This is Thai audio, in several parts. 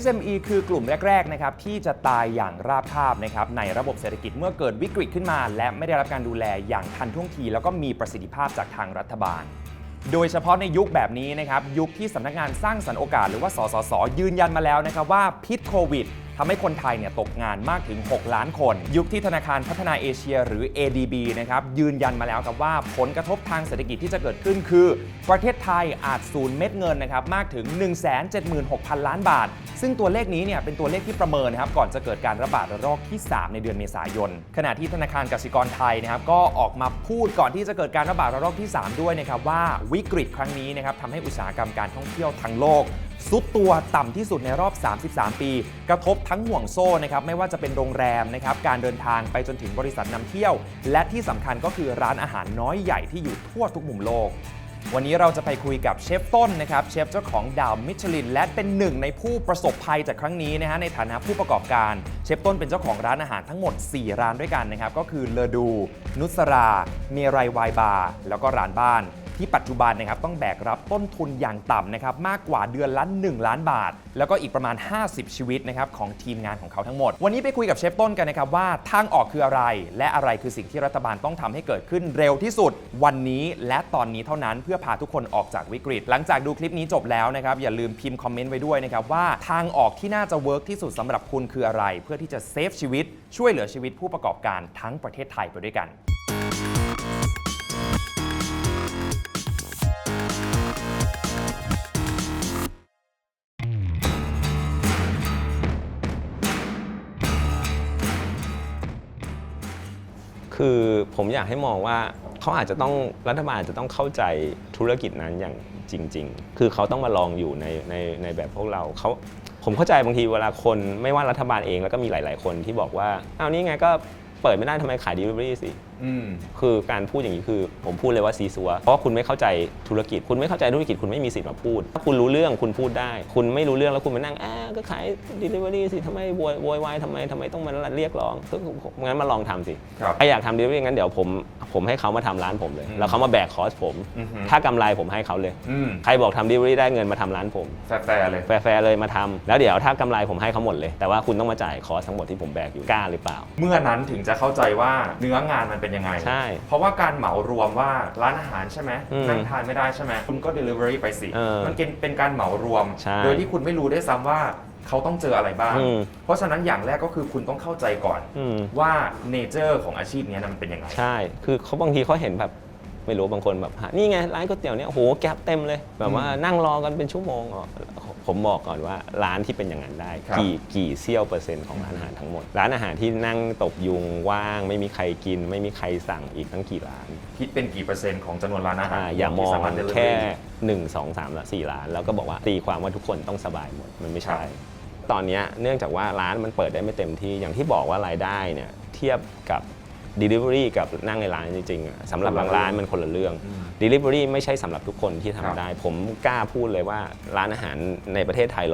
SME คือกลุ่มแรกๆนะครับที่จะตายอย่างราบคาบนะครับในระบบเศรษฐกิจเมื่อเกิดวิกฤตขึ้นมา และไม่ได้รับการดูแลอย่างทันท่วงที แล้วก็มีประสิทธิภาพจากทางรัฐบาล โดยเฉพาะในยุคแบบนี้นะครับยุคที่สำนักงานสร้างสรรค์โอกาสหรือว่าสสสยืนยันมาแล้วนะครับว่าพิษโควิด ทำให้คนไทยเนี่ยตกงานมากถึง 6 ล้านคน ยุคที่ธนาคารพัฒนาเอเชียหรือ ADB นะครับยืนยันมาแล้วครับว่าผลกระทบทางเศรษฐกิจที่จะเกิดขึ้นคือ ประเทศไทยอาจสูญเม็ดเงินนะครับมากถึง 176,000 ล้านบาท ซึ่งตัวเลขนี้เนี่ยเป็นตัวเลขที่ประเมินนะครับก่อนจะเกิดการระบาดระลอกที่ 3 ในเดือนเมษายน ขณะที่ธนาคารกสิกรไทยนะครับก็ออกมาพูดก่อนที่จะเกิดการระบาดระลอกที่ 3 ด้วยนะครับว่าวิกฤตครั้งนี้นะครับทำให้อุตสาหกรรมการท่องเที่ยวทั้งโลกซุดตัวต่ำที่สุดในรอบ 33 ปี กระทบทั้งห่วงโซ่นะครับไม่ว่าจะเป็นโรงแรมนะครับการเดินทางไปจนถึงบริษัทนำเที่ยว และที่สำคัญก็คือร้านอาหารน้อยใหญ่ที่อยู่ทั่วทุกมุมโลก วันนี้เราจะไปคุยกับเชฟต้นนะครับเชฟเจ้าของดาวมิชลิน และเป็นหนึ่งในผู้ประสบภัยจากครั้งนี้นะฮะในฐานะผู้ประกอบการ เชฟต้นเป็นเจ้าของร้านอาหารทั้งหมด 4 ร้านด้วยกันนะครับก็คือเลอดู นุสรา เมรัยวายบาร์แล้วก็ร้านบ้าน ที่ปัจจุบันนะครับต้องแบกรับต้นทุนอย่างต่ำนะครับมากกว่าเดือนละ1ล้านบาท แล้วก็อีกประมาณ 50 ชีวิตนะครับของทีมงานของเขาทั้งหมด วันนี้ไปคุยกับเชฟต้นกันนะครับว่าทางออกคืออะไร และอะไรคือสิ่งที่รัฐบาลต้องทำให้เกิดขึ้นเร็วที่สุด วันนี้และตอนนี้เท่านั้นเพื่อพาทุกคนออกจากวิกฤต หลังจากดูคลิปนี้จบแล้วนะครับอย่าลืมพิมพ์คอมเมนต์ไว้ด้วยนะครับว่าทางออกที่น่าจะเวิร์กที่สุดสำหรับคุณคืออะไร เพื่อที่จะเซฟชีวิต ช่วยเหลือชีวิตผู้ประกอบการทั้งประเทศไทยไปด้วยกัน คือผมอยากให้มองว่าเขาอาจจะต้องรัฐบาลอาจจะต้องเข้าใจธุรกิจนั้นอย่างจริง ๆ คือเขาต้องมาลองอยู่ในในในแบบพวกเราเขาผมเข้าใจบางทีเวลาคนไม่ว่ารัฐบาลเองแล้วก็มีหลาย ๆ คนที่บอกว่าอ้าวนี่ไงก็เปิดไม่ได้ทำไมขายดีลิเวอรี่สิอืม คือการพูดอย่างนี้คือ ผมพูดเลยว่าซีซัว เพราะว่าคุณไม่เข้าใจธุรกิจ คุณไม่เข้าใจธุรกิจคุณไม่มีสิทธิ์มาพูด ถ้าคุณรู้เรื่องคุณพูดได้ คุณไม่รู้เรื่องแล้วคุณมานั่งอ่าก็ขาย Delivery สิทำไมโวยโวยวายทำไมทำไมต้องมาเรียกร้องก็งั้นมาลองทำสิครับ ใครอยากทำ Delivery งั้นเดี๋ยวผมผมให้เขามาทำร้านผมเลยอืมแล้วเขามาแบกคอสผม อือฮึถ้ากำไรผมให้เขาเลย อืมใครบอกทำ Delivery ได้เงินมาทำร้านผม แฟร์ๆเลย แฟร์ๆเลยมาทำแล้วเดี๋ยวถ้ากำไรผมให้เขาหมดเลย แต่ว่าคุณต้องมาจ่ายคอสทั้งหมดที่ผมแบกอยู่กล้าหรือเปล่า เมื่อนั้นถึงจะเข้าใจว่าเนื้องานมันเป็นยังไง ใช่ เพราะว่าการเหมารวมว่าร้านอาหารใช่ไหมอืมนั่งทานไม่ได้ใช่ไหมคุณก็ Delivery ไปสิ เออมันเป็นเป็นการเหมารวม ใช่โดยที่คุณไม่รู้ได้วยซ้ำว่าเขาต้องเจออะไรบ้าง อืม เพราะฉะนั้นอย่างแรกก็คือคุณต้องเข้าใจก่อน อืม ว่าเนเจอร์ของอาชีพเนี้ยนะมันเป็นยังไง ใช่ คือเขาบางทีเขาเห็นแบบ ไม่รู้บางคนแบบหานี่ไงร้านก๋วยเตี๋ยวเนี่ยโอ้โหแก๊ปเต็มเลย แบบว่าอืมนั่งรอกันเป็นชั่วโมงอะผมบอกก่อนว่าร้านที่เป็นอย่างนั้นได้ ครับ กี่กี่เซี่ยวเปอร์เซ็นต์ของร้านอาหารทั้งหมด ร้านอาหารที่นั่งตบยุงว่าง ไม่มีใครกิน ไม่มีใครสั่งอีกตั้งกี่ร้าน คิดเป็นกี่เปอร์เซ็นต์ของจำนวนร้านอาหารอ่าอย่ามองที่สรถ แค่ Delivery 1 2 3ละ4ร้าน แล้วก็บอกว่าตีความว่าทุกคนต้องสบายหมด มันไม่ครัใช่บตอนเนี้ยเนื่องจากว่าร้านมันเปิดได้ไม่เต็มที่อย่างที่บอกว่ารายได้เนี่ยเทียบกับ Delivery กับนั่งในร้านจริงๆอะสำหรับบางร้านมันคนละเรื่องอืม Delivery ไม่ใช่สำหรับทุกคนที่ครับ ทำได้ ผมกล้าพูดเลยว่าร้านอาหารในประเทศไทย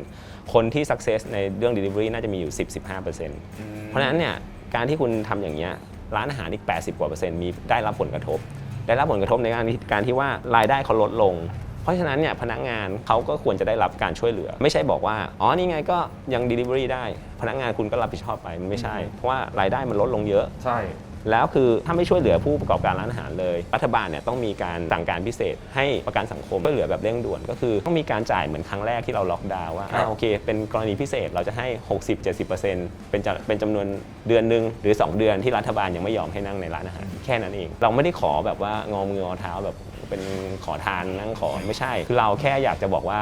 100%คนที่ success ในเรื่อง Delivery น่าจะมีอยู่ 10-15%เพราะฉะนั้นเนี่ยการที่คุณทำอย่างเงี้ยร้านอาหารอีก 80 กว่าเปอร์เซ็นต์มีได้รับผลกระทบ ได้รับผลกระทบในการที่การที่ว่ารายได้เขาลดลง เพราะฉะนั้นเนี่ยพนักงานเขาก็ควรจะได้รับการช่วยเหลือ ไม่ใช่บอกว่า อ๋อ นี่ไงก็ยัง Delivery ได้ พนักงานคุณก็รับผิดชอบไปมันไม่ใช่ เพราะว่ารายได้มันลดลงเยอะ ใช่ แล้วคือถ้าไม่ช่วยเหลือผู้ประกอบการร้านอาหารเลย รัฐบาลเนี่ยต้องมีการสั่งการพิเศษ ให้ประกันสังคมช่วยเหลือแบบเร่งด่วน ก็คือต้องมีการจ่ายเหมือนครั้งแรกที่เราล็อกดาวน์ว่าครับอ่าโอเค เป็นกรณีพิเศษเราจะให้ 60-70%เป็นจะเป็นจำนวนเดือนหนึ่งหรือ 2 เดือนที่รัฐบาลยังไม่ยอมให้นั่งในร้านอาหารแค่นั้นเอง เราไม่ได้ขอแบบว่างอมืองอเท้าแบบ เป็นขอทานนั่งขอไม่ใช่ คือเราแค่อยากจะบอกว่า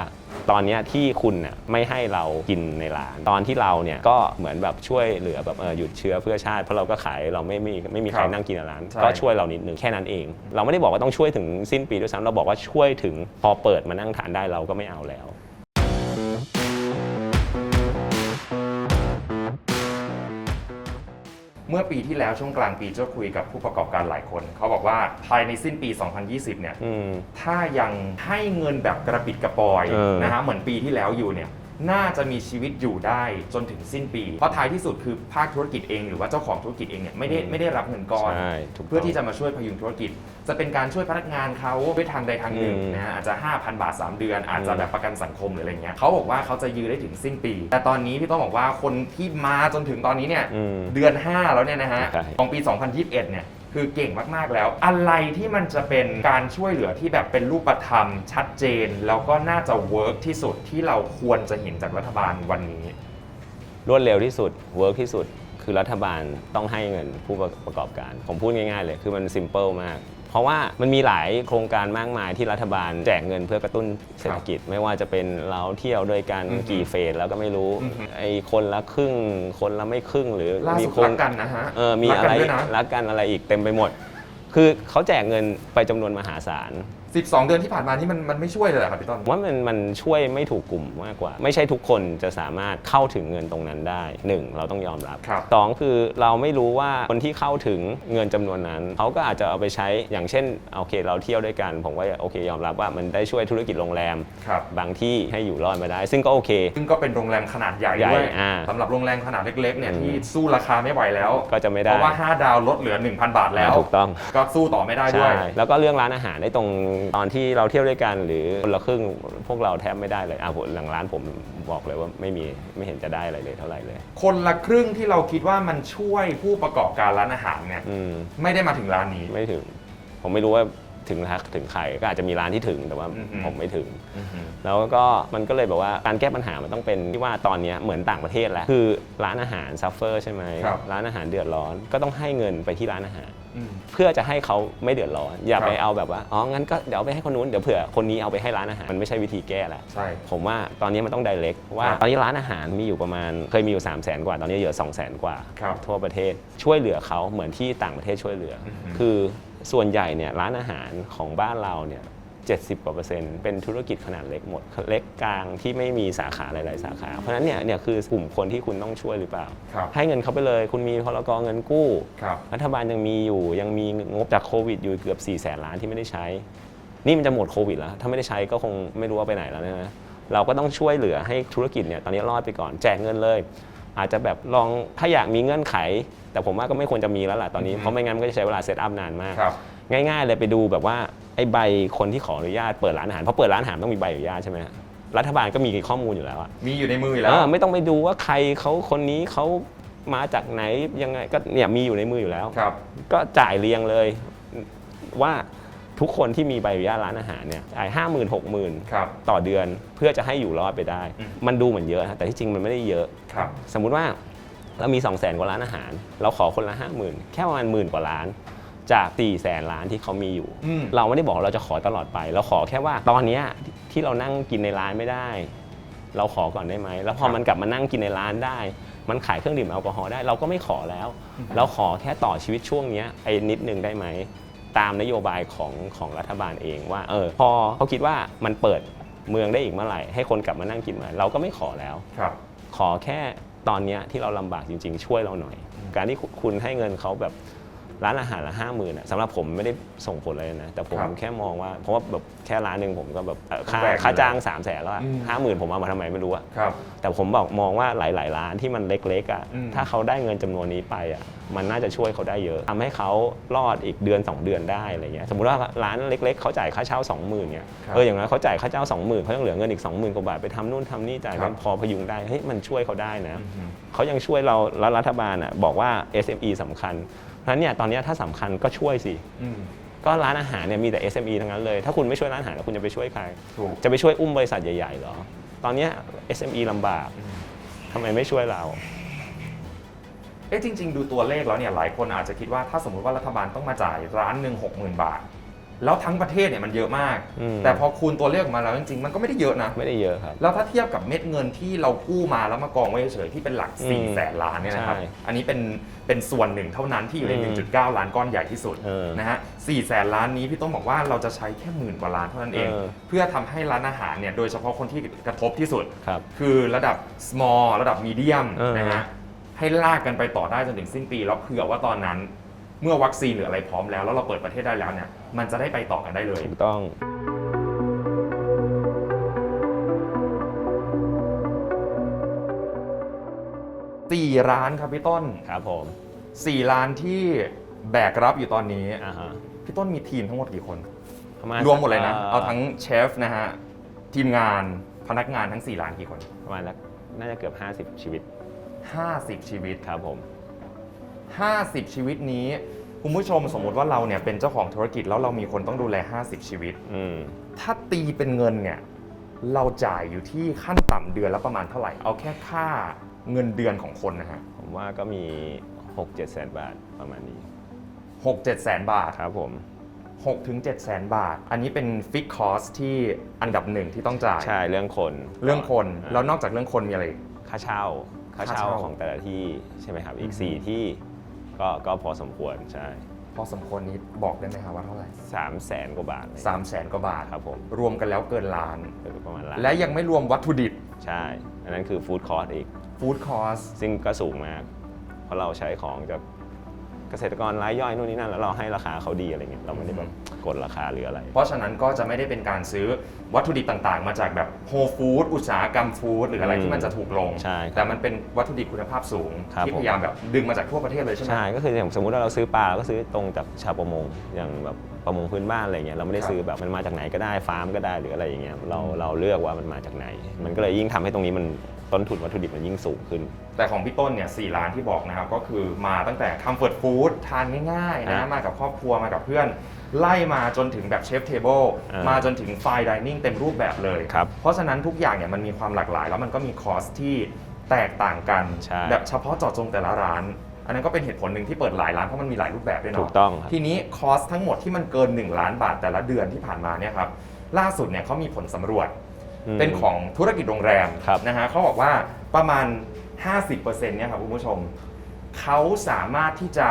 ตอนเนี้ยที่คุณน่ะไม่ให้เรากินในร้าน ตอนที่เราเนี่ยก็เหมือนแบบช่วยเหลือแบบเออหยุดเชื้อเพื่อชาติเพราะเราก็ขายเราไม่มีไม่มีใครครับนั่งกินในร้าน ใช่ ก็ช่วยเรานิดนึงแค่นั้นเอง เราไม่ได้บอกว่าต้องช่วยถึงสิ้นปีด้วยซ้ำเราบอกว่าช่วยถึงพอเปิดมานั่งทานได้เราก็ไม่เอาแล้ว เมื่อปีที่แล้วช่วงกลางปีเจ้าคุยกับผู้ประกอบการหลายคน เขาบอกว่าภายในสิ้นปี 2020 เนี่ย อืม ถ้ายังให้เงินแบบกระปิดกระปอยเออ นะฮะเหมือนปีที่แล้วอยู่เนี่ย น่าจะมีชีวิตอยู่ได้จนถึงสิ้นปี เพราะท้ายที่สุดคือภาคธุรกิจเองหรือว่าเจ้าของธุรกิจเองเนี่ยไม่ได้อืมไม่ได้รับเงินก้อน ใช่ถูกต้อง เพื่อที่จะมาช่วยพยุงธุรกิจ จะเป็นการช่วยพนักงานเขาด้วยทางใดทางหนึ่งอืมนะฮะอาจจะ 5,000 บาท 3 เดือน อาจจะอืมแบบประกันสังคมหรืออะไรเงี้ยเขาบอกว่าเขาจะยื้อได้ถึงสิ้นปี แต่ตอนนี้พี่ต้องบอกว่าคนที่มาจนถึงตอนนี้เนี่ยอืมเดือน 5 แล้วเนี่ยนะฮะใช่ ของปี 2021 เนี่ย คือเก่งมากๆแล้ว อะไรที่มันจะเป็นการช่วยเหลือที่แบบเป็นรูปธรรม ชัดเจน แล้วก็น่าจะเวิร์กที่สุดที่เราควรจะเห็นจากรัฐบาลวันนี้ รวดเร็วที่สุดเวิร์กที่สุด คือรัฐบาลต้องให้เงินผู้ประกอบการ ผมพูดง่ายๆเลย คือมันซิมเปิลมาก เพราะว่ามันมีหลายโครงการมากมายที่รัฐบาลแจกเงินเพื่อกระตุ้นเศรษฐกิจ ไม่ว่าจะเป็นเราเที่ยวด้วยกันอือฮึกี่เฟสแล้วก็ไม่รู้อือฮึไอ้คนละครึ่ง คนละไม่ครึ่งหรือล่ามีสุดโครรังกกันนะฮะเออมีรักอะกัไรด้วยนะ รักกันอะไรอีกเต็มไปหมด คือเขาแจกเงินไปจำนวนมหาศาล 12 เดือนที่ผ่านมานี่มันมันไม่ช่วยเลยเหรอครับพี่ต้น ผมว่ามันมันช่วยไม่ถูกกลุ่มมากกว่า ไม่ใช่ทุกคนจะสามารถเข้าถึงเงินตรงนั้นได้หนึ่งเราต้องยอมรับ ครับสองคือเราไม่รู้ว่าคนที่เข้าถึงเงินจำนวนนั้น เขาก็อาจจะเอาไปใช้อย่างเช่นโอเค เราเที่ยวด้วยกัน ผมก็โอเคยอมรับว่ามันได้ช่วยธุรกิจโรงแรม ครับ บางที่ให้อยู่รอดมาได้ ซึ่งก็โอเค ซึ่งก็เป็นโรงแรมขนาดใหญ่ใหญ่ด้วยอ่าสำหรับโรงแรมขนาดเล็กๆเนี่ยอืม ที่สู้ราคาไม่ไหวแล้ว ก็จะไม่เพได้ราะว่า 5 ดาวลดเหลือ 1,000 บาทแล้ว ถูกต้อง ก็สู้ต่อไม่ได้ด้วยใช่แล้วก็เรื่องร้านอาหารในตรงตอนที่เราเที่ยวด้วยกันหรือคนละครึ่งพวกเราแทบไม่ได้เลยอะผมหลังร้านผมบอกเลยว่าไม่มีไม่เห็นจะได้อะไรเลยเท่าไหร่เลย คนละครึ่งที่เราคิดว่ามันช่วยผู้ประกอบการร้านอาหารเนี่ยอืมไม่ได้มาถึงร้านนี้ ไม่ถึง ผมไม่รู้ว่าถึงทักถึงใครก็อาจจะมีร้านที่ถึงแต่ว่าอือฮึ ผมไม่ถึงแล้วก็มันก็เลยแบบว่าการแก้ปัญหามันต้องเป็นที่ว่าตอนเนี้ยเหมือนต่างประเทศแล้วคือร้านอาหารซัฟเฟอร์ใช่ไหมครับ ร้านอาหารเดือดร้อนก็ต้องให้เงินไปที่ร้านอาหารอืม เพื่อจะให้เขาไม่เดือดร้อน อย่าครับไปเอาแบบว่าอ๋องั้นก็เดี๋ยวเอาไปให้คนนู้นเดี๋ยวเผื่อคนนี้เอาไปให้ร้านอาหารมันไม่ใช่วิธีแก้แล้วใช่ผมว่าตอนนี้มันต้อง direct ว่าครับตอนนี้ร้านอาหารมีอยู่ประมาณเคยมีอยู่ 3 0 0แสนกว่า ตอนนี้เหลือ2 0 0แสนกว่าครับทั่วประเทศช่วยเหลือเขาเหมือนที่ต่างประเทศช่วยเหลือออฮึคือส่วนใหญ่เนี่ยร้านอาหารของบ้านเราเนี่ย 70กว่าเปอร์เซ็นต์เป็นธุรกิจขนาดเล็กหมด เล็กกลางที่ไม่มีสาขาหลาย ๆ สาขา เพราะฉะนั้นเนี่ยเนี่ยคือกลุ่มคนที่คุณต้องช่วยหรือเปล่า ครับให้เงินเขาไปเลยคุณมีพรกเงินกู้ ครับ รัฐบาลยังมีอยู่ยังมีงบจากโควิดอยู่เกือบ4ี่แสนล้านที่ไม่ได้ใช้ นี่มันจะหมดโควิดแล้ว ถ้าไม่ได้ใช้ก็คงไม่รู้ว่าไปไหนแล้วนะเราก็ต้องช่วยเหลือให้ธุรกิจเนี่ยตอนนี้รอดไปก่อนแจกเงินเลย อาจจะแบบลองถ้าอยากมีเงื่อนไข แต่ผมว่าก็ไม่ควรจะมีแล้วล่ะตอนนี้อือฮึเพราะไม่งั้นมันก็จะใช้เวลาเซตอัพนานมาก ครับ ง่ายๆเลยไปดูแบบว่า ไอ้ใบคนที่ขออนุญาตเปิดร้านอาหารเพราะเปิดร้านอาหารต้องมีใบอนุญาตใช่ไหมฮะรัฐบาลก็มีข้อมูลอยู่แล้วอะมีอยู่ในมืออยู่แล้ว เออไม่ต้องไปดูว่าใครเขาคนนี้เขามาจากไหนยังไงก็เนี่ยมีอยู่ในมืออยู่แล้ว ครับ ก็จ่ายเรียงเลยว่าทุกคนที่มีใบอนุญาตร้านอาหารเนี่ยจ่ายห้าหมื่นหกหมื่นครับ ต่อเดือนเพื่อจะให้อยู่รอดไปได้ อืม มันดูเหมือนเยอะนะแต่ที่จริงมันไม่ได้เยอะ ครับ สมมุติว่าเรามี 2 0 0แสนกว่าร้านอาหาร เราขอคนละ 5 0,000 แค่ประมาณหมื่นกว่าล้าน จาก4 0 0แสนล้านที่เขามีอยู่ อืม เราไม่ได้บอกเราจะขอตลอดไป เราขอแค่ว่าตอนเนี้ยที่เรานั่งกินในร้านไม่ได้ เราขอก่อนได้ไหม แล้วพอมันกลับมานั่งกินในร้านได้ มันขายเครื่องดื่มแอลกอฮอล์ได้ เราก็ไม่ขอแล้ว เราขอแค่ต่อชีวิตช่วงเนี้ยไอ้นิดนึงได้ไหม ตามนโยบายของของรัฐบาลเองว่า เออ พอเขาคิดว่ามันเปิดเมืองได้อีกเมื่อไหร่ ให้คนกลับมานั่งกินเมื่อไหร่เราก็ไม่ขอแล้ว ครับ ขอแค่ตอนเนี้ยที่เราลำบากจริง ๆ ช่วยเราหน่อย การที่คุณให้เงินเขาแบบ ร้านอาหารละห้าหมื่นสำหรับผมไม่ได้ส่งผลอะไรเลยนะ แต่ผมครับแค่มองว่า เพราะว่าแบบแค่ร้านหนึ่งผมก็แบบเอ่อค่าแบกอยู่ค่าจ้าง3ามแสนแล้วอืม ห้าหมื่นผมเอามาทำไมไม่รู้อะครับ แต่ผมบอกมองว่าหลาย ๆ ร้านที่มันเล็ก ๆอะอืม ถ้าเขาได้เงินจำนวนนี้ไปอะมันน่าจะช่วยเขาได้เยอะทำให้เขารอดอีกเดือน 2 เดือนได้อะไรเงี้ยสมมติว่าร้านเล็ก ๆ เขาจ่ายค่าเช่า 20,000เนี่ยครับเอออย่างน้อยเขาจ่ายค่าเช่า20,000เขายังเหลือเงินอีก20,000กว่าบาทไปทำนู่นทำนี่จ่ายครักับนพอพยุงได้เฮ้ยมันช่วยเขาได้นะอืมเขายังช่วยเราแล้วรัฐบาลอะบอกว่า SME สำคัญ เพราะฉะนั้นเนี่ยตอนเนี้ยถ้าสำคัญก็ช่วยสิ อืม ก็ร้านอาหารเนี่ยมีแต่ SME ทั้งนั้นเลย ถ้าคุณไม่ช่วยร้านอาหารแล้วคุณจะไปช่วยใคร ถูก จะไปช่วยอุ้มบริษัทใหญ่ๆเหรอ ตอนเนี้ย SME ลำบากทำไมไม่ช่วยเรา เอ๊ะจริง ๆ ดูตัวเลขแล้วเนี่ยหลายคนอาจจะคิดว่าถ้าสมมุติว่ารัฐบาลต้องมาจ่ายร้านหนึ่งหกหมื่นบาท แล้วทั้งประเทศเนี่ยมันเยอะมาก อืม แต่พอคูณตัวเลขออกมาแล้วจริงๆมันก็ไม่ได้เยอะนะ ไม่ได้เยอะครับ แล้วถ้าเทียบกับเม็ดเงินที่เรากู้มาแล้วมากองไว้เฉยๆที่เป็นหลักอืม4ี่แสนล้านเนี่ยนะครับ ใช่อันนี้เป็นเป็นส่วนหนึ่งเท่านั้นที่อยู่ใน อืม1.9 ล้านก้อนใหญ่ที่สุดเออนะฮะสี่แสนล้านนี้พี่ต้องบอกว่าเราจะใช้แค่หมื่นกว่าล้านเท่านั้นเอง เออ เพื่อทำให้ร้านอาหารเนี่ยโดยเฉพาะคนที่กระทบที่สุด ครับ คือระดับ small ระดับ medium เออ นะฮะให้ลากกันไปต่อได้จนถึงสิ้นปี แล้วเผื่อว่าตอนนั้น เมื่อวัคซีนหรืออะไรพร้อมแล้วแล้วเราเปิดประเทศได้แล้วเนี่ยมันจะได้ไปต่อกันได้เลย ถูกต้องสี่ร้านครับพี่ต้น ครับผมสี่ร้านที่แบกรับอยู่ตอนนี้อ่าฮะพี่ต้นมีทีมทั้งหมดกี่คน ประมาณรวมหมดเลยนะอ่อเอาทั้งเชฟนะฮะ ทีมงานพนักงานทั้ง 4 ร้านกี่คน ประมาณแล้วน่าจะเกือบ 50 ชีวิต50 ชีวิต ครับผม 50 ชีวิตนี้ คุณผู้ชมสมมุติว่าเราเนี่ยเป็นเจ้าของธุรกิจแล้วเรามีคนต้องดูแล 50 ชีวิต อืม ถ้าตีเป็นเงินเนี่ยเราจ่ายอยู่ที่ขั้นต่ำเดือนละประมาณเท่าไหร่ เอาแค่ค่าเงินเดือนของคนนะฮะผมว่าก็มี 6 7แสนบาทประมาณนี้6 7แสนบาท ครับผม 6 ถึง 7 แสนบาท อันนี้เป็นฟิกคอสที่อันดับหนึ่งที่ต้องจ่าย ใช่เรื่องคนเรื่องคนาแล้วนอกจากเรื่องคนมีอะไรอีก ค่าเช่าค่าค่าเช่า เช่าของแต่ละที่ใช่ไหมครับ อีกอืม4ที่ ก็ก็พอสมควรใช่พอสมควรนี้บอกได้ไหมครับว่าเท่าไหร่สามแสนกว่าบาทเลย3 0 0แสนกว่าบาทครับผมรวมกันแล้วเกินล้านประมาณล้านและยังไม่รวมวัตถุดิบใช่ อันนั้นคือฟู้ดคอร์สอีก ฟู้ดคอสซึ่งก็สูงมาก เพราะเราใช้ของจากเกษตรกรรายย่อยนู่นนี่นั่นแล้วเราให้ราคาเขาดีอะไรเงี้ยเราไม่ได้แบบ กดราคาหรืออะไร เพราะฉะนั้นก็จะไม่ได้เป็นการซื้อวัตถุดิบต่างๆ มาจากแบบโฮฟู้ดอุตสาหกรรมฟู้ดหรืออะไรอืมที่มันจะถูกลง ใช่ครับแต่มันเป็นวัตถุดิบคุณภาพสูง ครับที่ผม พยายามแบบดึงมาจากทั่วประเทศเลยใช่ไหม ใช่ก็คืออย่างสมมุติว่าเราซื้อปลาเราก็ซื้อตรงจากชาวประมงอย่างแบบ ประมงพื้นบ้านอะไรเงี้ยเราไม่ได้ครับซื้อแบบมันมาจากไหนก็ได้ฟาร์มก็ได้หรืออะไรอย่างเงี้ยเราเราเลือกว่ามันมาจากไหน มันก็เลยยิ่งทำให้ตรงนี้มันต้นทุนวัตถุดิบมันยิ่งสูงขึ้น แต่ของพี่ต้นเนี่ยสร้านที่บอกนะครับก็คือมาตั้งแต่คัมเฟิร์ตฟู้ดทานง่ายๆนะอะมากับครอบครัวมากับเพื่อน ไล่มาจนถึงแบบเชฟเทเบิลอ่ามมาจนถึงไฟดิเนิ่งเต็มรูปแบบเลยครับเพราะฉะนั้นทุกอย่างเนี่ยมันมีความหลากหลาย แล้วมันก็มีคอสที่แตกต่างกันใช่แบบเฉพาะเจาะจงแต่ละร้าน อันนั้นก็เป็นเหตุผลหนึ่งที่เปิดหลายร้านเพราะมันมีหลายรูปแบบด้วยเนาะถูกต้องครับ ทีนี้คอสทั้งหมดที่มันเกิน 1 ล้านบาทแต่ละเดือนที่ผ่านมาเนี่ยครับล่าสุดเนี่ยเขามีผลสำรวจมเป็นของธุรกิจโรงแรมครับ นะฮะเขาบอกว่าประมาณ 50%เนี่ยครับคุณผู้ชม เขาสามารถที่จะ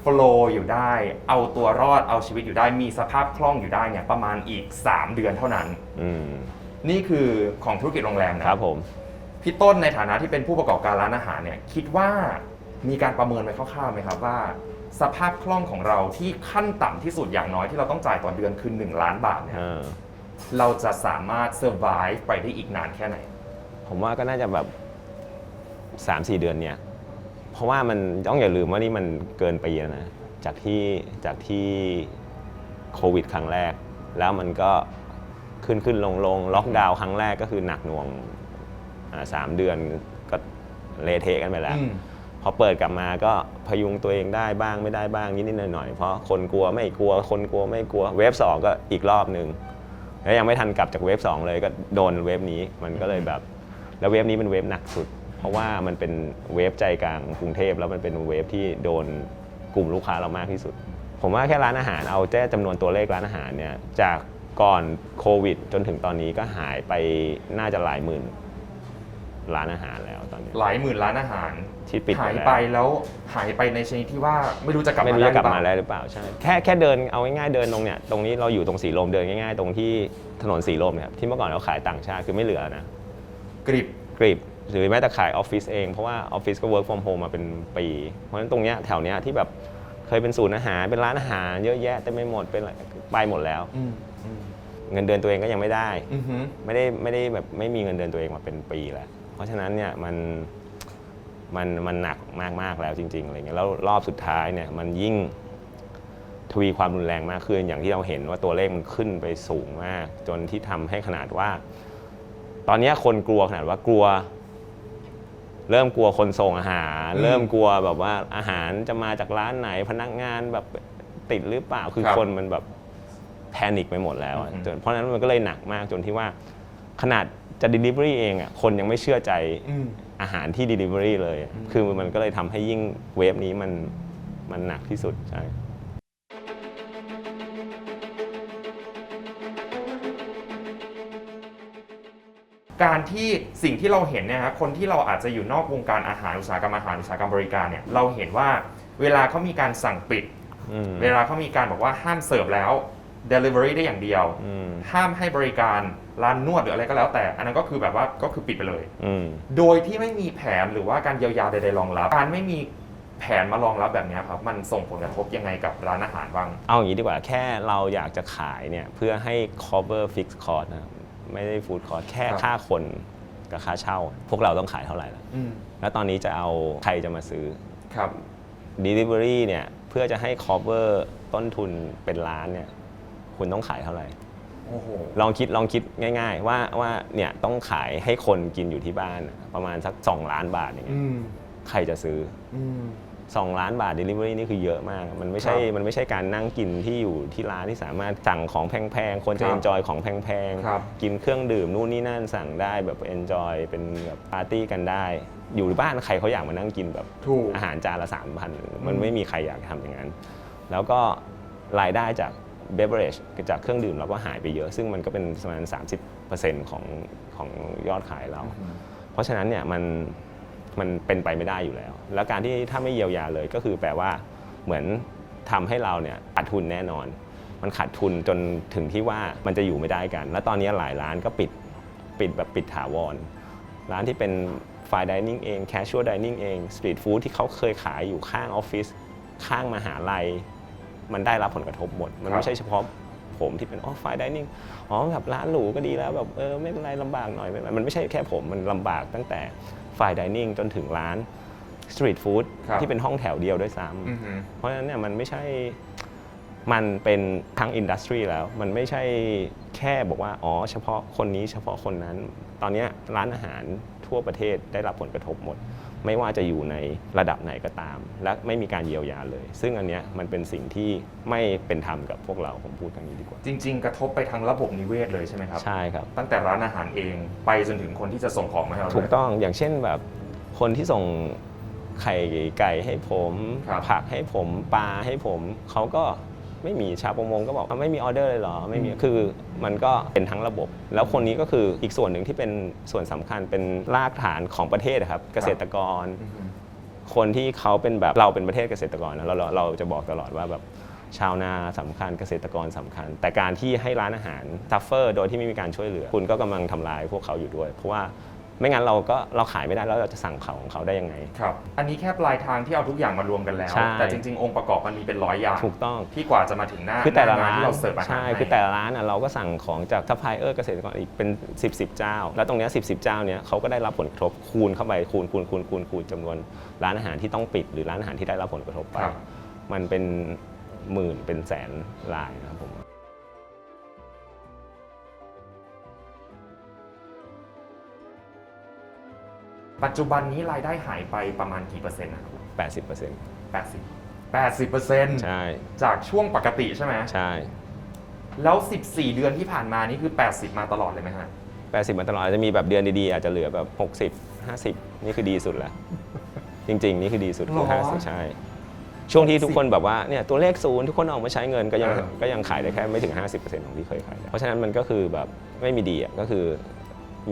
โฟลว์อยู่ได้ เอาตัวรอดเอาชีวิตอยู่ได้มีสภาพคล่องอยู่ได้เนี่ยประมาณอีก 3 เดือนเท่านั้น อืมนี่คือของธุรกิจโรงแรมนะครับ ผม พี่ต้นในฐานะที่เป็นผู้ประกอบการร้านอาหารเนี่ยคิดว่า มีการประเมินไว้คร่าวๆไหมครับว่า สภาพคล่องของเราที่ขั้นต่ำที่สุดอย่างน้อยที่เราต้องจ่ายต่อเดือนคือ1ล้านบาทเนี่ยเออ เราจะสามารถ survive ไปได้อีกนานแค่ไหน ผมว่าก็น่าจะแบบ3-4เดือนเนี่ย เพราะว่ามันต้องอย่าลืมว่านี่มันเกินปีแล้วนะ จากที่จากที่โควิดครั้งแรก แล้วมันก็ขึ้นขึ้นลงลงล็อกดาวน์ครั้งแรกก็คือหนักหน่วงอ่าสามเดือนก็เละเทะกันไปแล้ว อืมพ อเปิดกลับมาก็พยุงตัวเองได้บ้างไม่ได้บ้างนิดๆหน่อยๆเพราะคนกลัวไม่กลัวคนกลัวไม่กลัวเวฟสองก็อีกรอบหนึ่งแล้วยังไม่ทันกลับจากเวฟสองเลยก็โดนเวฟนี้มันก็เลยแบบแล้วเวฟนี้เป็นเวฟหนักสุด เพราะว่ามันเป็นเวฟใจกลางกรุงเทพแล้วมันเป็นเวฟที่โดนกลุ่มลูกค้าเรามากที่สุด ผมว่าแค่ร้านอาหารเอาแค่จำนวนตัวเลขร้านอาหารเนี่ยจากก่อนโควิด จนถึงตอนนี้ก็หายไปน่าจะหลายหมื่น ร้านอาหารแล้วตอนนี้ หลายหมื่นร้านอาหารที่ปิดหายแล้วไปแล้วหายไปในชนิดที่ว่าไม่รู้จะกลับไม่มารู้ได้จะกลับหรือเปมาล่าได้หรือเปล่าใช่แค่แค่เดินเอาง่ายๆเดินตรงเนี่ยตรงนี้เราอยู่ตรงสีลมเดินง่ายๆ ตรงที่ถนนสีลมเนี่ยครับที่เมื่อก่อนเราขายต่างชาติคือไม่เหลือนะกริบกริบหรือแม้แต่ขายออฟฟิศเองเพราะว่าออฟฟิศก็ work from home มาเป็นปี เพราะฉะนั้นตรงเนี้ยแถวเนี้ยที่แบบเคยเป็นศูนย์อาหารเป็นร้านอาหาร เยอะแยะเต็มไปหมดเป็นอะไรไปหมดแล้วอืมอืมเงินเดือนตัวเองก็ยังไม่ได้อือหือไม่ได้ไม่ได้แบบไม่มีเงินเดือนตัวเองมาเป็นปีแล้ว เพราะฉะนั้นเนี่ยมันมันมันหนักมากๆแล้วจริงๆอะไรเงี้ยแล้วรอบสุดท้ายเนี่ยมันยิ่งทวีความรุนแรงมากขึ้น อย่างที่เราเห็นว่าตัวเลขมันขึ้นไปสูงมาก จนที่ทำให้ขนาดว่า ตอนเนี้ยคนกลัวขนาดว่ากลัว เริ่มกลัวคนส่งอาหารอืมเริ่มกลัวแบบว่าอาหารจะมาจากร้านไหนพนักงานแบบติดหรือเปล่าคือครับคนมันแบบแพนิคไปหมดแล้วอะอืมจนเพราะฉะนั้นมันก็เลยหนักมากจนที่ว่าขนาด จะ Delivery เองอะคนยังไม่เชื่อใจอืม อาหารที่ Delivery เลยอะอืมคือมันก็เลยทำให้ยิ่งเวฟนี้มันมันหนักที่สุดใช่ การที่สิ่งที่เราเห็นเนี่ยฮะคนที่เราอาจจะอยู่นอกวงการอาหารอุตสาหกรรมอาหารอุตสาหกรรมบริการเนี่ยเราเห็นว่าเวลาเขามีการสั่งปิด อืม เวลาเขามีการบอกว่าห้ามเสิร์ฟแล้ว Delivery ได้อย่างเดียว อืมห้ามให้บริการร้านนวดหรืออะไรก็แล้วแต่ อันนั้นก็คือแบบว่าก็คือปิดไปเลย อืมโดยที่ไม่มีแผนหรือว่าการเยียวยาใดๆรองรับ การไม่มีแผนมารองรับแบบเนี้ยครับ มันส่งผลกระทบยังไงกับร้านอาหารบ้าง เอาอย่างนี้ดีกว่าแค่เราอยากจะขายเนี่ยเพื่อให้ cover fixed cost นะครับไม่ได้ food cost แค่ครับ ค่าคนกับค่าเช่า พวกเราต้องขายเท่าไหร่ล่ะอืมแล้วตอนนี้จะเอาใครจะมาซื้อ ครับ Delivery เนี่ยเพื่อจะให้ cover ต้นทุนเป็นล้านเนี่ย คุณต้องขายเท่าไหร่โอ้โหลองคิดลองคิดง่าย ๆ ว่าว่าเนี่ยต้องขายให้คนกินอยู่ที่บ้านประมาณสัก 2 ล้านบาทอย่างเงี้ยอืมใครจะซื้อ อืม 2 ล้านบาท Delivery นี่คือเยอะมาก มันไม่ใช่ ครับมันไม่ใช่การนั่งกินที่อยู่ที่ร้านที่สามารถสั่งของแพงๆ คนจะครับ enjoy ของแพงครับ กินเครื่องดื่มนู่นนี่นั่นสั่งได้แบบ enjoy เป็นแบบปาร์ตี้กันได้ อยู่บ้านใครเขาอยากมานั่งกินแบบถูก อาหารจานละสามพันมันอืมไม่มีใครอยากทำอย่างนั้น แล้วก็รายได้จาก beverage จากเครื่องดื่มเราก็หายไปเยอะ ซึ่งมันก็เป็นประมาณ 30%ของของยอดขายเราอืมเพราะฉะนั้นเนี่ยมันมันเป็นไปไม่ได้อยู่แล้ว แล้วการที่ถ้าไม่เยียวยาเลยก็คือแปลว่าเหมือนทำให้เราเนี่ยขาดทุนแน่นอน มันขาดทุนจนถึงที่ว่ามันจะอยู่ไม่ได้กัน แล้วตอนนี้หลายร้านก็ปิดปิดแบบปิดถาวร ร้านที่เป็นฟ i ดิเนิ่งเองแคชชวลดิเนิ่งเองสตรีทฟู้ดที่เขาเคยขายอยู่ข้างออฟฟิศข้างมหาลัย มันได้รับผลกระทบหมด มันครับไม่ใช่เฉพาะผมที่เป็นอ๋อฟ i ดิเนิ่งอ๋อแบบร้านหรูก็ดีแล้วแบบเออไม่เป็นไรลำบากหน่อยไม่เป็นไรมันไม่ใช่แค่ผมมันลำบากตั้งแต่ฟ i ดิเนิ่งจนถึงร้านสตรีทฟู้ดครับที่เป็นห้องแถวเดียวด้วยซ้ำอืมเพราะฉะนั้นเนี่ยมันไม่ใช่มันเป็นทั้งอินดัสทรีแล้ว มันไม่ใช่แค่บอกว่าอ๋อเฉพาะคนนี้เฉพาะคนนั้น ตอนเนี้ยร้านอาหารทั่วประเทศได้รับผลกระทบหมด ไม่ว่าจะอยู่ในระดับไหนก็ตาม และไม่มีการเยียวยาเลย ซึ่งอันเนี้ยมันเป็นสิ่งที่ไม่เป็นธรรมกับพวกเราผมพูดทางนี้ดีกว่า จริง ๆ กระทบไปทางระบบนิเวศเลยใช่ไหมครับ ใช่ครับ ตั้งแต่ร้านอาหารเองไปจนถึงคนที่จะส่งของมาให้เราถูกด้วยต้องอย่างเช่นแบบคนที่ส่งไข่ไก่ให้ผม ครับ ผักให้ผมปลาให้ผมเขาก็ ไม่มีชาวประมงก็บอกว่าไม่มีออเดอร์เลยเหรอไม่มีอืมคือมันก็เป็นทั้งระบบ แล้วคนนี้ก็คืออีกส่วนหนึ่งที่เป็นส่วนสำคัญเป็นรากฐานของประเทศอะครับ เกษตรกรอืมคนที่เขาเป็นแบบเราเป็นประเทศเกษตรกรนะเราเราเราจะบอกตลอดว่าแบบชาวนาสำคัญเกษตรกรสำคัญ แต่การที่ให้ร้านอาหารซัฟเฟอร์โดยที่ไม่มีการช่วยเหลือ คุณก็กำลังทำลายพวกเขาอยู่ด้วย เพราะว่า ไม่งั้นเราก็เราขายไม่ได้แล้วเราจะสั่งเขาของเขาได้ยังไง ครับ อันนี้แค่ปลายทางที่เอาทุกอย่างมารวมกันแล้ว ใช่ แต่จริง ๆ องค์ประกอบมันมีเป็นร้อยอย่างถูกต้อง ที่กว่าจะมาถึงหน้าคือแต่ละหร้านที่เราเสิร์ฟอาหารใช่ให้คือแต่ละร้านอะเราก็สั่งของจากซัพพลายเออร์เกษตรกรอีกเป็น 10บสเจ้า แล้วตรงเนี้สิบสิบเจ้าเนี้ยเขาก็ได้รับผลกระทบคูณเข้าไปคูณคูณคูณคูณคูณจำนวนร้านอาหารที่ต้องปิด หรือร้านอาหารที่ได้รับผลกระทบไป ครับ มันเป็นหมื่นเป็นแสนรายนะครับผม ปัจจุบันนี้รายได้หายไปประมาณกี่เปอร์เซ็นต์นะครับ80%แปดสิบแปดสิบเปอร์เซ็นต์ใช่ จากช่วงปกติใช่ไหมใช่ แล้ว 14 เดือนที่ผ่านมานี่คือ 80 มาตลอดเลยไหมฮะ 80 มาตลอดอาจจะมีแบบเดือนดีๆ อาจจะเหลือแบบ 60 50 นี่คือดีสุดแล้วจริง ๆ นี่คือดีสุดคือหรอ50 ใช่ ช่วงที่ทุกคนแบบว่าเนี่ยตัวเลขศูนย์ทุกคนออกมาใช้เงินก็ยังเออ ก็ยังขายได้แค่ไม่ถึง 50%ของที่เคยขายได้เพราะฉะนั้นมันก็คือแบบไม่มีดีอะก็คือ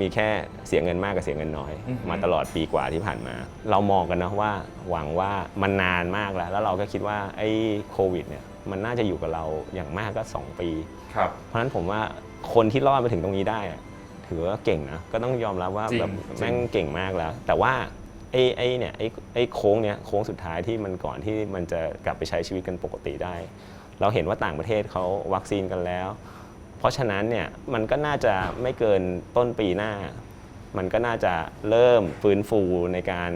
มีแค่เสียเงินมากกับเสียเงินน้อย มาตลอดปีกว่าที่ผ่านมา เรามองกันนะว่าหวังว่ามันนานมากแล้ว แล้วเราก็คิดว่าไอ้โควิดเนี่ยมันน่าจะอยู่กับเราอย่างมากก็ 2 ปีครับเพราะฉะนั้นผมว่าคนที่รอดมาถึงตรงนี้ได้อะถือว่าเก่งนะก็ต้องยอมรับว่าจริงแบบจริงแม่งเก่งมากแล้ว แต่ว่าไอ้ไอ้เนี่ยไอ้ไอ้โค้งเนี่ยโค้งสุดท้ายที่มันก่อนที่มันจะกลับไปใช้ชีวิตกันปกติได้ เราเห็นว่าต่างประเทศเขาวัคซีนกันแล้วเพ ราะฉะนั้นเนี่ยมันก็น่าจะไม่เกินต้นปีหน้า มันก็น่าจะเริ่มฟื้นฟูในการ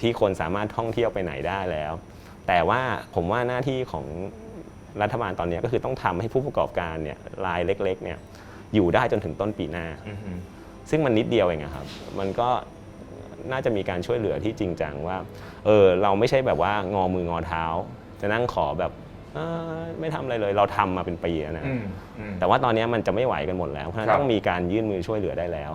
ที่คนสามารถท่องเที่ยวไปไหนได้แล้ว แต่ว่าผมว่าหน้าที่ของรัฐบาลตอนนี้ก็คือต้องทำให้ผู้ประกอบการเนี่ยรายเล็กๆเนี่ยอยู่ได้จนถึงต้นปีหน้าอือฮึซึ่งมันนิดเดียวเองอะครับ มันก็น่าจะมีการช่วยเหลือที่จริงจังว่า เออเราไม่ใช่แบบว่างอมืองอเท้า จะนั่งขอแบบ เอ้อไม่ทำอะไรเลย เราทำมาเป็นปีแล้วนะ อืมอืม แต่ว่าตอนนี้มันจะไม่ไหวกันหมดแล้ว เพราะฉะนั้นครับ ต้องมีการยื่นมือช่วยเหลือได้แล้ว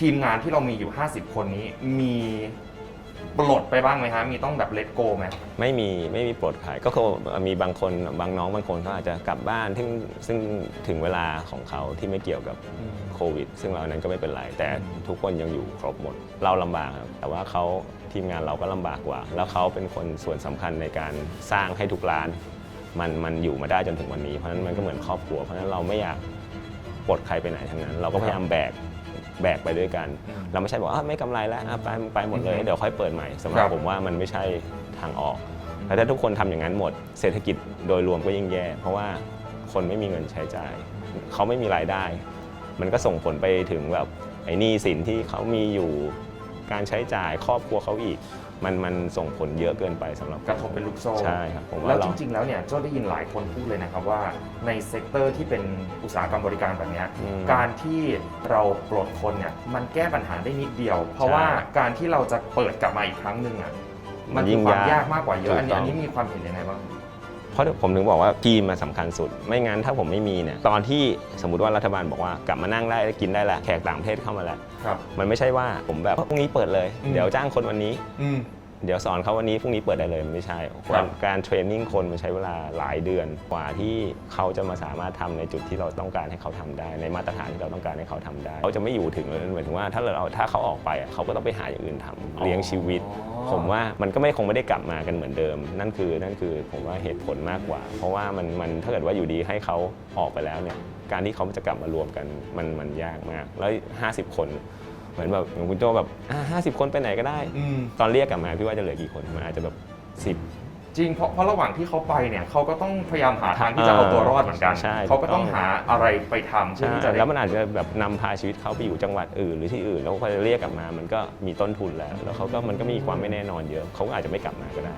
ทีมงานที่เรามีอยู่ 50 คนนี้มี ปลดไปบ้างไหมฮะมีต้องแบบเลตโกไหม ไม่มีไม่มีปลดขายก็คือมีบางคนบางน้องบางคนเขาอาจจะกลับบ้านซึ่งซึ่งถึงเวลาของเขาที่ไม่เกี่ยวกับโควิด ซึ่งเราอันนั้นก็ไม่เป็นไร แต่ทุกคนยังอยู่ครบหมด เราลำบากครับแต่ว่าเขาทีมงานเราก็ลำบากกว่า แล้วเขาเป็นคนส่วนสำคัญในการสร้างให้ทุกร้าน มันมันอยู่มาได้จนถึงวันนี้เพราะฉะนั้นมันก็เหมือนครอบครัวเพราะฉะนั้นเราไม่อยากปลดใครไปไหนทั้งนั้น เราก็พยายามแบก แบกไปด้วยกันอืมเราไม่ใช่บอกว่าไม่กำไรแล้วอะไปไปหมดเลยอืมเดี๋ยวค่อยเปิดใหม่สำหรัครับบผมว่ามันไม่ใช่ทางออกแล้วถ้าทุกคนทำอย่างนั้นหมด เศรษฐกิจโดยรวมก็ยิ่งแย่ เพราะว่าคนไม่มีเงินใช้จ่าย เขาไม่มีรายได้ มันก็ส่งผลไปถึงแบบไอ้หนี้สินที่เขามีอยู่การใช้จ่ายครอบครัวเขาอีก มันมันส่งผลเยอะเกินไปสำหรับกระทบเป็นลูกโซ่ใช่ครับผมว่าแล้วเราจริง ๆ แล้วเนี่ยโจ้ได้ยินหลายคนพูดเลยนะครับว่าในเซกเตอร์ที่เป็นอุตสาหกรรมบริการแบบเนี้ยอืมการที่เราปลดคนเนี่ยมันแก้ปัญหาได้นิดเดียว เพราะใช่ว่าการที่เราจะเปิดกลับมาอีกครั้งหนึ่งอะมัมันนยิ่มีงความยากยากมากกว่าเยอะถูกอันนี้ต้อง อันนี้มีความเห็นยังไงบ้าง เพราะผมถึงบอกว่าทีมมาสำคัญสุด ไม่งั้นถ้าผมไม่มีเนี่ยตอนที่สมมติว่ารัฐบาลบอกว่ากลับมานั่งได้กินได้แล้วแขกต่างประเทศเข้ามาแล้วครับมันไม่ใช่ว่าผมแบบพรุ่งนี้เปิดเลยอืมเดี๋ยวจ้างคนวันนี้อืม เดี๋ยวสอนเขาวันนี้พรุ่งนี้เปิดได้เลยมันไม่ใช่ครับการเทรนนิ่งคนมันใช้เวลาหลายเดือนกว่าที่เขาจะมาสามารถทำในจุดที่เราต้องการให้เขาทำได้ ในมาตรฐานที่เราต้องการให้เขาทำได้ เขาจะไม่อยู่ถึงเลยหมายถึงว่าถ้าเราถ้าเขาออกไปอะเขาก็ต้องไปหาอย่างอื่นทำเลี้ยงชีวิต ผมว่ามันก็ไม่คงไม่ได้กลับมากันเหมือนเดิม นั่นคือนั่นคือผมว่าเหตุผลมากกว่า เพราะว่ามันมันถ้าเกิดว่าอยู่ดีให้เขาออกไปแล้วเนี่ยการที่เขาจะกลับมารวมกันมันมันยากมากแล้ว 50 คน เหมือนแบบอย่างคุณโจแบบห้าสิบคนไปไหนก็ได้ อืมตอนเรียกกลับมาพี่ว่าจะเหลือกี่คนมันอาจจะแบบสิบ จริงเพราะเพราะระหว่างที่เขาไปเนี่ยเขาก็ต้องพยายามหาทางที่จะเอาตัวรอดเหมือนกันใช่ เขาก็ต้องถูกต้องหาอะไรไปทำเพื่อใช่ที่จะได้ แล้วมันอาจจะแบบนำพาชีวิตเขาไปอยู่จังหวัดอื่นหรือที่อื่น แล้วพอจะเรียกกลับมา มันก็มีต้นทุนแล้ว แล้วเขาก็มันก็มีความไม่แน่นอนเยอะเขาก็อาจจะไม่กลับมาก็ได้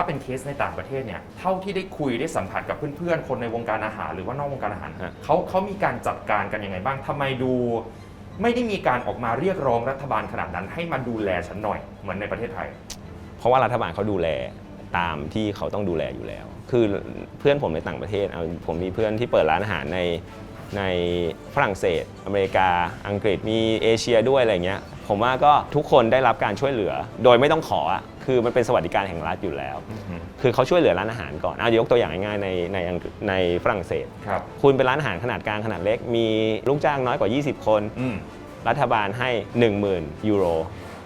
าเป็นเคสในต่างประเทศเนี่ยเท่าที่ได้คุยได้สัมผัสกับเพื่อนๆ คนในวงการอาหารหรือว่านอกวงการอาหารฮะ เขาเขามีการจัดการกันยังไงบ้างทำไมดู ไม่ได้มีการออกมาเรียกร้องรัฐบาลขนาดนั้น ให้มาดูแลฉันหน่อยเหมือนในประเทศไทย เพราะว่ารัฐบาลเขาดูแลตามที่เขาต้องดูแลอยู่แล้ว คือเพื่อนผมในต่างประเทศเอาผมมีเพื่อนที่เปิดร้านอาหารในในฝรั่งเศส อเมริกา อังกฤษมีเอเชียด้วยอะไรเงี้ย ผมว่าก็ทุกคนได้รับการช่วยเหลือ โดยไม่ต้องขออะ คือมันเป็นสวัสดิการแห่งรัฐอยู่แล้ว คือเขาช่วยเหลือร้านอาหารก่อนเอายกตัวอย่างง่ายๆในในอังกฤษในฝรั่งเศส ครับ คุณเป็นร้านอาหารขนาดกลางขนาดเล็ก มีลูกจ้างน้อยกว่า 20 คน อืม รัฐบาลให้ 10,000 ยูโร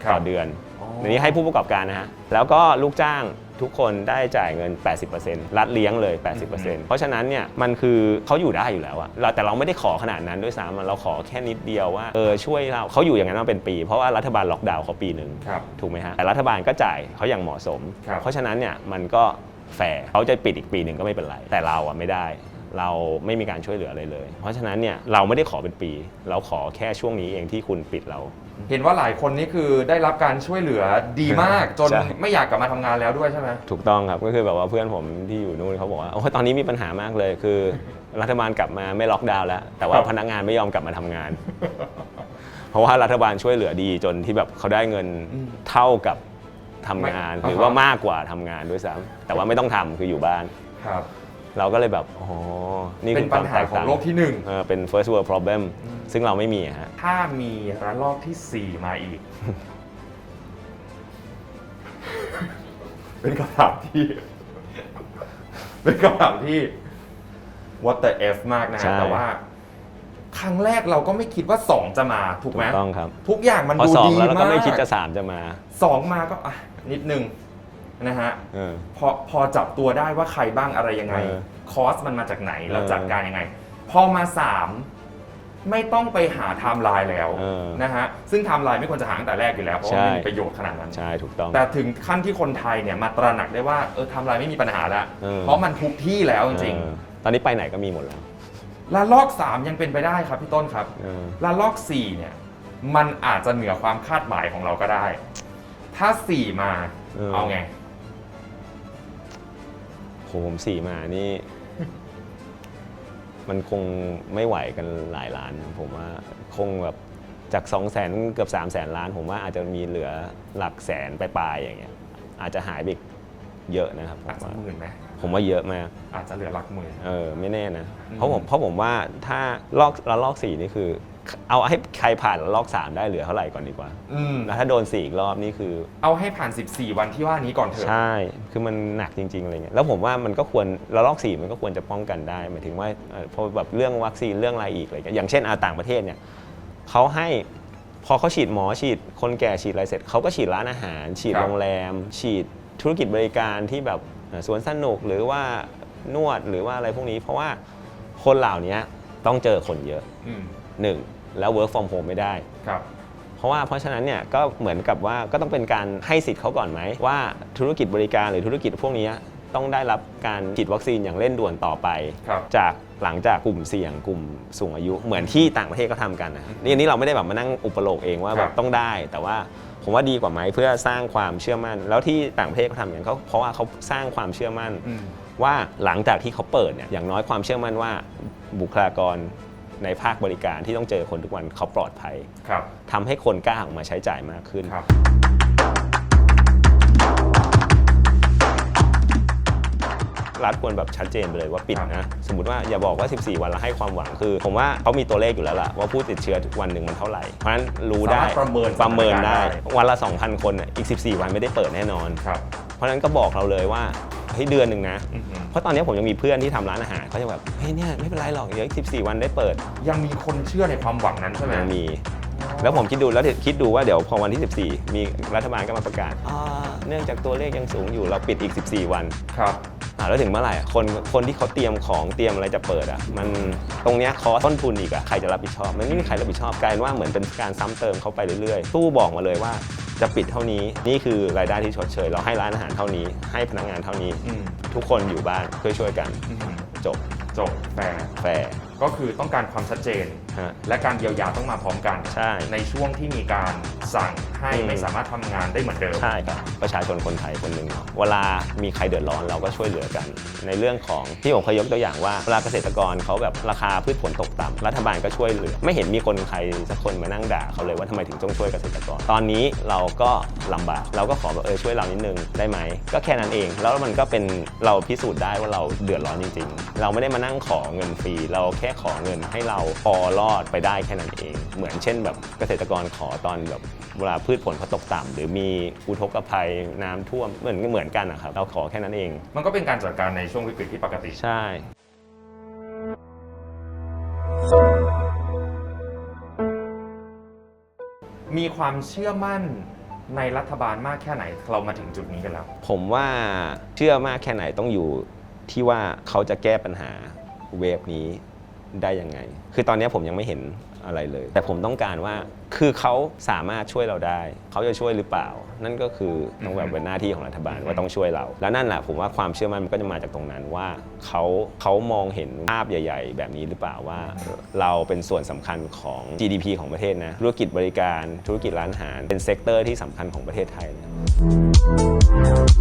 ครับต่อเดือน อ๋ออันนี้ให้ผู้ประกอบการนะฮะ แล้วก็ลูกจ้าง ทุกคนได้จ่ายเงิน 80%รัฐเลี้ยงเลย 80%เพราะฉะนั้นเนี่ยมันคือเขาอยู่ได้อยู่แล้วอะเราแต่เราไม่ได้ขอขนาดนั้นด้วยซ้ำอะเราขอแค่นิดเดียวว่าเออช่วยเราเขาอยู่อย่างนั้นมาเป็นปี เพราะว่ารัฐบาลล็อกดาวน์เขาปีหนึ่งครับ ถูกไหมฮะแต่รัฐบาลก็จ่ายเขาอย่างเหมาะสม ครับ เพราะฉะนั้นเนี่ยมันก็แฟร์เขาจะปิดอีกปีหนึ่งก็ไม่เป็นไร แต่เราอะไม่ได้ เราไม่มีการช่วยเหลืออะไรเลย เพราะฉะนั้นเนี่ยเราไม่ได้ขอเป็นปี เราขอแค่ช่วงนี้เองที่คุณปิดเรา เห็นว่าหลายคนนี่คือได้รับการช่วยเหลือดีมาก จนใช่ ไม่อยากกลับมาทำงานแล้วด้วยใช่ไหม ถูกต้องครับก็คือแบบว่าเพื่อนผมที่อยู่นู่นเขาบอกว่าโอ้ยตอนนี้มีปัญหามากเลยคือ รัฐบาลกลับมาไม่ล็อกดาวน์แล้ว แต่ว่าครับ พนักงานไม่ยอมกลับมาทำงาน เพราะว่ารัฐบาลช่วยเหลือดีจนที่แบบเขาได้เงินเท่ากับทำงาน ไม่หรือว่ามากกว่าทำงานด้วยซ้ำแต่ว่าไม่ต้องทำคืออยู่บ้าน ครับ เราก็เลยแบบอ๋อนี่เป็คืนอคปัวาญมหาแตกของต่างโลกที่หนึ่งเออเป็น first world problem ซึ่งเราไม่มีอะฮะ ถ้ามีระลอกที่4มาอีก เป็นคำถามที่ เป็นคำถามที่ what the f มากนะใช่ ฮะแต่ว่า ครั้งแรกเราก็ไม่คิดว่า2จะมาถูกถูไหมกต้องครับ ทุกอย่างมันพอดูสองดีแล้วเรามาก็ไม่กคิดจะสามจะมา สองมาก็อะนิดนึง นะฮะเออ พอพอจับตัวได้ว่าใครบ้างอะไรยังไง เออคอสมันมาจากไหนเราเออจัดการยังไง พอมาสามไม่ต้องไปหาไทม์ไลน์แล้วเออนะฮะซึ่งไทม์ไลน์ไม่ควรจะหาตั้งแต่แรกอยู่แล้ว เพราะว่าใช่ ไม่มีประโยชน์ขนาดนั้น ใช่ถูกต้อง แต่ถึงขั้นที่คนไทยเนี่ยมาตระหนักได้ว่าเออไทม์ไลน์ไม่มีปัญหาแล้วเออ เพราะมันทุกที่แล้วจริงเออตอนนี้ไปไหนก็มีหมดแล้วๆละลอกสามยังเป็นไปได้ครับพี่ต้นครับ เออ ละลอกสี่เนี่ยมันอาจจะเหนือความคาดหมายของเราก็ได้ ถ้าสี่มาเออ เอาไง โหผมสี่มานี่ มันคงไม่ไหวกันหลายล้าน ผมว่าคงแบบจาก2 0 0แสนเกือบ3 0 0แสนล้าน ผมว่าอาจจะมีเหลือหลักแสนปลายๆอย่างเงี้ย อาจจะหายไปอีกเยอะนะครับผหลักมว่าหมื่นไหมผมว่าเยอะมาก อาจจะเหลือหลักหมื่น เออไม่แน่นะอืมเพราะผมเพราะผมว่าถ้าลอกละลอกสี่นี่คือ เอาให้ใครผ่านละลอกสามได้เหลือเท่าไหร่ก่อนดีกว่า อืมแล้วถ้าโดนสี่อีกรอบนี่คือ เอาให้ผ่าน 14 วันที่ว่านี้ก่อนเถอะ ใช่ คือมันหนักจริง ๆ อะไรเงี้ย แล้วผมว่ามันก็ควรระลอกสี่มันก็ควรจะป้องกันได้ หมายถึงว่าเอ่อพอแบบเรื่องวัคซีนเรื่องอะไรอีกอะไรเงี้ย อย่างเช่นอาต่างประเทศเนี่ยเขาให้พอเขาฉีดหมอฉีด คนแก่ฉีดอะไรเสร็จเขาก็ฉีดร้านอาหาร ฉีดครับ โรงแรม ฉีดธุรกิจบริการที่แบบเอ่อสวนสนุกหรือว่านวดหรือว่าอะไรพวกนี้ เพราะว่าคนเหล่านี้ต้องเจอคนเยอะ อืม หนึ่งแล้ว work from home ไม่ได้ ครับ เพราะว่าเพราะฉะนั้นเนี่ยก็เหมือนกับว่าก็ต้องเป็นการให้สิทธิ์เขาก่อนไหม ว่าธุรกิจบริการหรือธุรกิจพวกนี้ต้องได้รับการฉีดวัคซีนอย่างเร่งด่วนต่อไป ครับ จากหลังจากกลุ่มเสี่ยงกลุ่มสูงอายุ เหมือนที่ต่างประเทศก็ทำกันนะนี่อันนี้เราไม่ได้แบบมานั่งอุปโลกเองว่าครับ แบบต้องได้ แต่ว่าผมว่าดีกว่าไหมเพื่อสร้างความเชื่อมั่น แล้วที่ต่างประเทศเขาทำอย่างนั้นเขาเพราะว่าเขาสร้างความเชื่อมั่น อืม ว่าหลังจากที่เขาเปิดเนี่ยอย่างน้อยความเชื่อมั่นว่าบุคลากร ในภาคบริการที่ต้องเจอคนทุกวันเขาปลอดภัยครับ ทำให้คนกล้าออกมาใช้จ่ายมากขึ้น ครับ รัฐควรแบบชัดเจนไปเลยว่าปิดครับนะ สมมติว่าอย่าบอกว่า 14 วันแล้วให้ความหวังคือ ผมว่าเขามีตัวเลขอยู่แล้วล่ะว่าผู้ติดเชื้อวันหนึ่งมันเท่าไหร่ เพราะฉะนั้นรู้ได้สามารถประเมินประเมินได้ สถานการณ์ได้ วันละ 2,000 คนน่ะอีก 14 วันไม่ได้เปิดแน่นอน ครับ เพราะฉะนั้นก็บอกเราเลยว่า เฮ้ยเดือนหนึ่งนะอือหือเพราะตอนนี้ผมยังมีเพื่อนที่ทำร้านอาหารเขาจะแบบเฮ้ยเนี่ยไม่เป็นไรหรอกเดี๋ยวอีก14 วันได้เปิด ยังมีคนเชื่อในความหวังนั้นใช่ไหมยังมี แล้วผมคิดดูแล้วเดี๋ยวคิดดูว่าเดี๋ยวพอวันที่ 14 มีรัฐบาลก็มาประกาศอ่าเนื่องจากตัวเลขยังสูงอยู่เราปิดอีก 14 วันครับอ่าแล้วถึงเมื่อไหร่อะคนคนที่เขาเตรียมของเตรียมอะไรจะเปิดอะมันตรงเนี้ยคอสต้นทุนอีกอะใครจะรับผิดชอบ มันไม่มีใครรับผิดชอบกลายเป็นว่าเหมือนเป็นการซ้ำเติมเข้าไปเรื่อยๆตู้บอกมาเลยว่า จะปิดเท่านี้นี่คือรายได้ที่ชดเชย เราให้ร้านอาหารเท่านี้ ให้พนักงานเท่านี้ อืมทุกคนอยู่บ้านช่วยช่วยๆกัน อือหือจบจบแฟร์แฟร์ก็คือต้องการความชัดเจน ฮะ และการเยียวยาต้องมาพร้อมกันใช่ในช่วงที่มีการสั่งให้อืม ไม่สามารถทำงานได้เหมือนเดิม ใช่ครับประชาชนคนไทยคนหนึ่งเวลามีใครเดือดร้อนเราก็ช่วยเหลือกัน ในเรื่องของที่ผมเคยยกตัวอย่างว่าเวลาเกษตรกรเขาแบบราคาพืชผลตกต่ำรัฐบาลก็ช่วยเหลือ ไม่เห็นมีคนใครสักคนมานั่งด่าเขาเลยว่าทำไมถึงต้องช่วยเกษตรกร ตอนนี้เราก็ลำบากเราก็ขอแบบเออช่วยเรานิดนึงได้ไหมก็แค่นั้นเอง แล้วมันก็เป็นเราพิสูจน์ได้ว่าเราเดือดร้อนจริง ๆ เราไม่ได้มานั่งขอเงินฟรีเราแค่ขอเงินให้เราพอรอดไปได้แค่นั้นเอง เหมือนเช่นแบบเกษตรกรขอตอนแบบเวลาพืชผลเขาตกต่ำหรือมีอุทกภัยน้ำท่วมเหมือนเหมือนกันนะครับเราขอแค่นั้นเอง มันก็เป็นการจัดการในช่วงวิกฤตที่ปกติ ใช่ มีความเชื่อมั่นในรัฐบาลมากแค่ไหนเรามาถึงจุดนี้กันแล้ว ผมว่าเชื่อมากแค่ไหนต้องอยู่ที่ว่าเขาจะแก้ปัญหาเวฟนี้ ได้ยังไง คือตอนนี้ผมยังไม่เห็นอะไรเลย แต่ผมต้องการว่าคือเขาสามารถช่วยเราได้ เขาจะช่วยหรือเปล่า นั่นก็คือต้องแบบเป็นหน้าที่ของรัฐบาลว่าต้องช่วยเรา แล้วนั่นแหละผมว่าความเชื่อมั่นมันก็จะมาจากตรงนั้นว่าเขาเขามองเห็นภาพใหญ่ ๆ แบบนี้หรือเปล่าว่า เราเป็นส่วนสำคัญของ GDP ของประเทศนะธุรกิจบริการธุรกิจร้านอาหารเป็นเซกเตอร์ที่สำคัญของประเทศไทยนะ